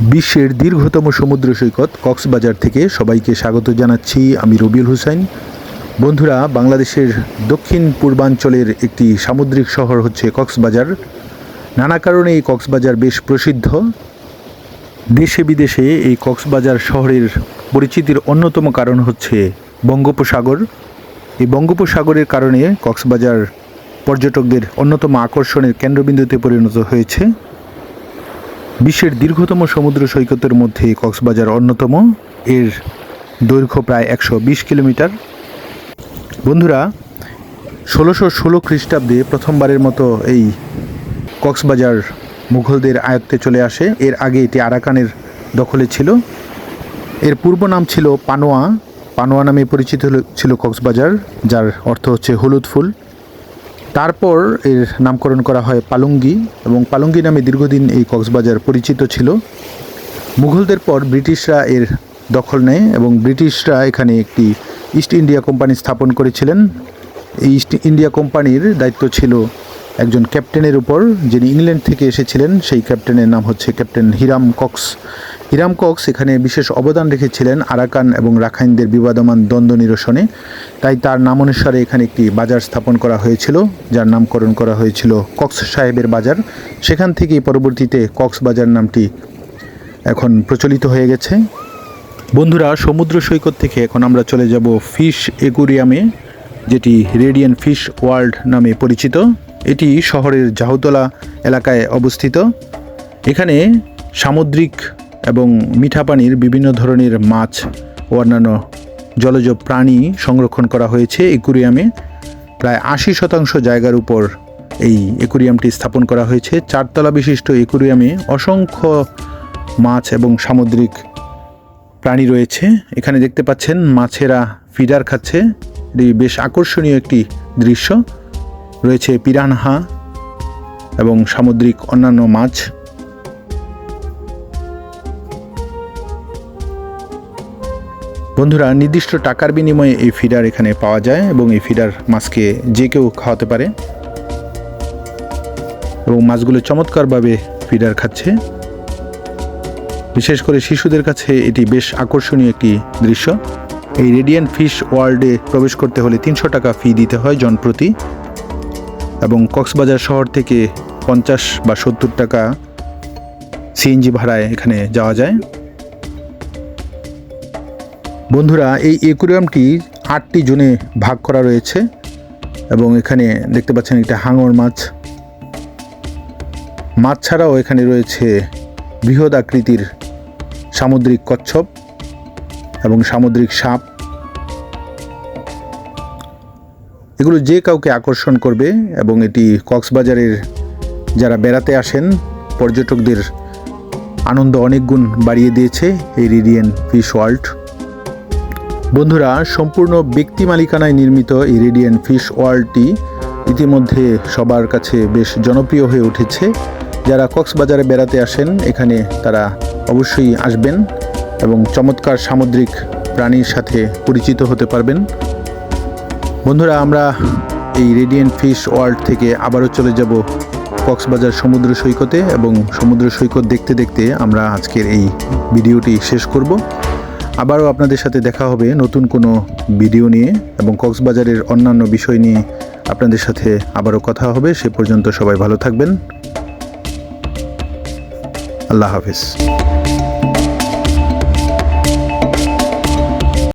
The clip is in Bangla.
বিশ্বের দীর্ঘতম সমুদ্র সৈকত কক্সবাজার থেকে সবাইকে স্বাগত জানাচ্ছি আমি রবিউল হুসাইন। বন্ধুরা, বাংলাদেশের দক্ষিণ পূর্বাঞ্চলের একটি সামুদ্রিক শহর হচ্ছে কক্সবাজার। নানা কারণে এই কক্সবাজার বেশ প্রসিদ্ধ। দেশে বিদেশে এই কক্সবাজার শহরের পরিচিতির অন্যতম কারণ হচ্ছে বঙ্গোপসাগর। এই বঙ্গোপসাগরের কারণে কক্সবাজার পর্যটকদের অন্যতম আকর্ষণের কেন্দ্রবিন্দুতে পরিণত হয়েছে। বিশ্বের দীর্ঘতম সমুদ্র সৈকতের মধ্যে কক্সবাজার অন্যতম। এর দৈর্ঘ্য প্রায় একশো বিশ কিলোমিটার। বন্ধুরা, ষোলোশো ষোলো খ্রিস্টাব্দে প্রথমবারের মতো এই কক্সবাজার মুঘলদের আয়ত্তে চলে আসে। এর আগে এটি আরাকানের দখলে ছিল। এর পূর্ব নাম ছিল পানোয়া। পানোয়া নামে পরিচিত ছিল কক্সবাজার, যার অর্থ হচ্ছে হলুদ ফুল। তারপর এর নামকরণ করা হয় পালঙ্গি এবং পালঙ্গি নামে দীর্ঘদিন এই কক্সবাজার পরিচিত ছিল। মুঘলদের পর ব্রিটিশরা এর দখল নেয় এবং ব্রিটিশরা এখানে একটি ইস্ট ইন্ডিয়া কোম্পানি স্থাপন করেছিলেন। এই ইস্ট ইন্ডিয়া কোম্পানির দায়িত্ব ছিল একজন ক্যাপ্টেনের উপর, যিনি ইংল্যান্ড থেকে এসেছিলেন। সেই ক্যাপ্টেনের নাম হচ্ছে captain Hiram Cox. Hiram Cox এখানে বিশেষ অবদান রেখেছিলেন আরাকান এবং রাখাইনদের বিবাদমান দ্বন্দ্ব নিরসনে। তাই তার নাম অনুসারে এখানে একটি বাজার স্থাপন করা হয়েছিল, যার নামকরণ করা হয়েছিল কক্স সাহেবের বাজার। সেখান থেকেই পরবর্তীতে কক্স বাজার নামটি এখন প্রচলিত হয়ে গেছে। বন্ধুরা, সমুদ্র সৈকত থেকে এখন আমরা চলে যাব ফিশ একুরিয়ামে, যেটি রেডিয়ান ফিশ ওয়ার্ল্ড নামে পরিচিত। এটি শহরের জাহুতলা এলাকায় অবস্থিত। এখানে সামুদ্রিক এবং মিঠা পানির বিভিন্ন ধরনের মাছ ও অন্যান্য জলজ প্রাণী সংরক্ষণ করা হয়েছে একুরিয়ামে। প্রায় আশি শতাংশ জায়গার উপর এই একুরিয়ামটি স্থাপন করা হয়েছে। চারতলা বিশিষ্ট একুরিয়ামে অসংখ্য মাছ এবং সামুদ্রিক প্রাণী রয়েছে। এখানে দেখতে পাচ্ছেন, মাছেরা ফিডার খাচ্ছে। এটি বেশ আকর্ষণীয় একটি দৃশ্য। রয়েছে পিরানহা এবং সামুদ্রিক অন্যান্য মাছ। বন্ধুরা, নির্দিষ্ট টাকার বিনিময়ে এই ফিডার এখানে পাওয়া যায় এবং এই ফিডার মাছকে যে কেউ খাওয়াতে পারে। এবং মাছগুলো চমৎকারভাবে ফিডার খাচ্ছে। বিশেষ করে শিশুদের কাছে এটি বেশ আকর্ষণীয় একটি দৃশ্য। এই রেডিয়ান ফিশ ওয়ার্ল্ডে প্রবেশ করতে হলে তিনশো টাকা ফি দিতে হয় জনপ্রতি এবং কক্সবাজার শহর থেকে পঞ্চাশ বা সত্তর টাকা সিএনজি ভাড়ায় এখানে যাওয়া যায়। বন্ধুরা, এই একুরিয়ামটি আটটি জোনে ভাগ করা রয়েছে এবং এখানে দেখতে পাচ্ছেন একটা হাঙর মাছ। মাছ ছাড়াও এখানে রয়েছে বৃহৎ আকৃতির সামুদ্রিক কচ্ছপ এবং সামুদ্রিক সাপ। এগুলো যে কাউকে আকর্ষণ করবে এবং এটি কক্সবাজারের যারা বেড়াতে আসেন, পর্যটকদের আনন্দ অনেক গুণ বাড়িয়ে দিয়েছে এই রেডিয়ান ফিশ ওয়ার্ল্ড। বন্ধুরা, সম্পূর্ণ ব্যক্তি মালিকানায় নির্মিত এই রেডিয়ান ফিশ ওয়ার্ল্ডটি ইতিমধ্যে সবার কাছে বেশ জনপ্রিয় হয়ে উঠেছে। যারা কক্সবাজারে বেড়াতে আসেন, এখানে তারা অবশ্যই আসবেন এবং চমৎকার সামুদ্রিক প্রাণীর সাথে পরিচিত হতে পারবেন। বন্ধুরা, আমরা এই রেডিয়েন্ট ফিশ ওয়ার্ল্ড থেকে আবারও চলে যাব কক্সবাজার সমুদ্র সৈকতে এবং সমুদ্র সৈকত দেখতে দেখতে আমরা আজকের এই ভিডিওটি শেষ করব। আবারও আপনাদের সাথে দেখা হবে নতুন কোনো ভিডিও নিয়ে এবং কক্সবাজারের অন্যান্য বিষয় নিয়ে আপনাদের সাথে আবারও কথা হবে। সে পর্যন্ত সবাই ভালো থাকবেন। আল্লাহ হাফিজ।